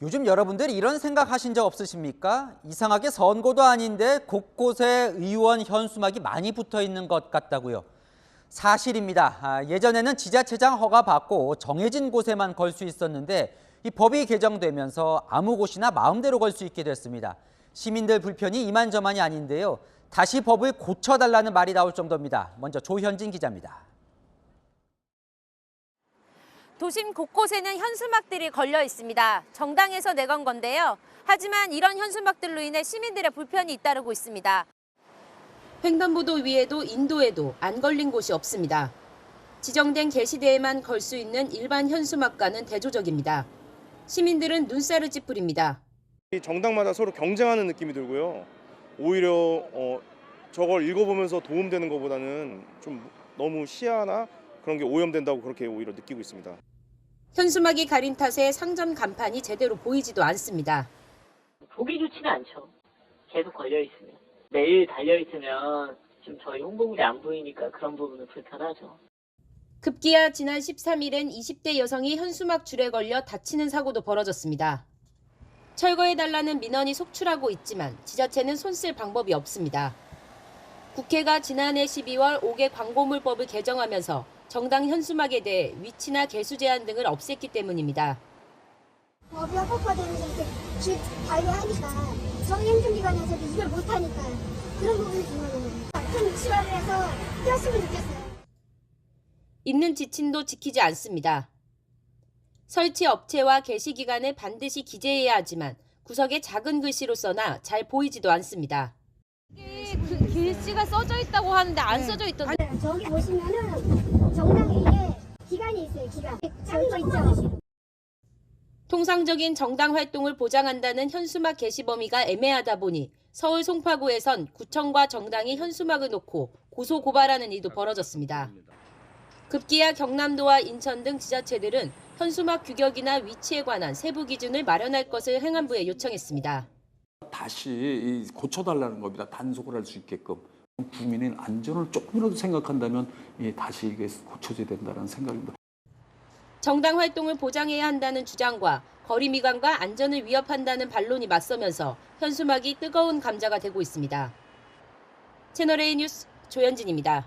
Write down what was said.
요즘 여러분들 이런 생각 하신 적 없으십니까? 이상하게 선거도 아닌데 곳곳에 의원 현수막이 많이 붙어 있는 것 같다고요. 사실입니다. 아, 예전에는 지자체장 허가 받고 정해진 곳에만 걸 수 있었는데 이 법이 개정되면서 아무 곳이나 마음대로 걸 수 있게 됐습니다. 시민들 불편이 이만저만이 아닌데요. 다시 법을 고쳐달라는 말이 나올 정도입니다. 먼저 조현진 기자입니다. 도심 곳곳에는 현수막들이 걸려 있습니다. 정당에서 내건 건데요. 하지만 이런 현수막들로 인해 시민들의 불편이 잇따르고 있습니다. 횡단보도 위에도 인도에도 안 걸린 곳이 없습니다. 지정된 게시대에만 걸 수 있는 일반 현수막과는 대조적입니다. 시민들은 눈살을 찌푸립니다. 이 정당마다 서로 경쟁하는 느낌이 들고요. 오히려 어, 저걸 읽어보면서 도움되는 것보다는 좀 너무 시야나 그런 게 오염된다고 그렇게 오히려 느끼고 있습니다. 현수막이 가린 탓에 상점 간판이 제대로 보이지도 않습니다. 보기 좋지는 않죠. 계속 걸려 있으면. 매일 달려 있으면 지금 저희 홍보물이 안 보이니까 그런 부분은 불편하죠. 급기야 지난 13일엔 20대 여성이 현수막 줄에 걸려 다치는 사고도 벌어졌습니다. 철거해달라는 민원이 속출하고 있지만 지자체는 손쓸 방법이 없습니다. 국회가 지난해 12월 5개 광고물법을 개정하면서 정당 현수막에 대해 위치나 개수 제한 등을 없앴기 때문입니다. 법이 합법화되면서 이렇게 길 관리하니까 정행정기관에서도 이걸 못하니까 그런 부분이 중요한 겁니다. 좀 지원을 해서 뛰었으면 좋겠어요. 있는 지침도 지키지 않습니다. 설치 업체와 개시 기간을 반드시 기재해야 하지만 구석에 작은 글씨로 써나 잘 보이지도 않습니다. 그 글씨가 써져 있다고 하는데 안 써져 있던데. 저기 보시면은 정당에 이게 기간이 있어요, 기간. 작은 거 있죠? 통상적인 정당 활동을 보장한다는 현수막 게시 범위가 애매하다 보니 서울 송파구에선 구청과 정당이 현수막을 놓고 고소 고발하는 일도 벌어졌습니다. 급기야 경남도와 인천 등 지자체들은 현수막 규격이나 위치에 관한 세부 기준을 마련할 것을 행안부에 요청했습니다. 다시 이 고쳐달라는 겁니다. 단속을 할 수 있게끔 국민의 안전을 조금이라도 생각한다면 이 다시 이게 고쳐져야 된다는 생각입니다. 정당 활동을 보장해야 한다는 주장과 거리 미관과 안전을 위협한다는 반론이 맞서면서 현수막이 뜨거운 감자가 되고 있습니다. 채널A 뉴스 조현진입니다.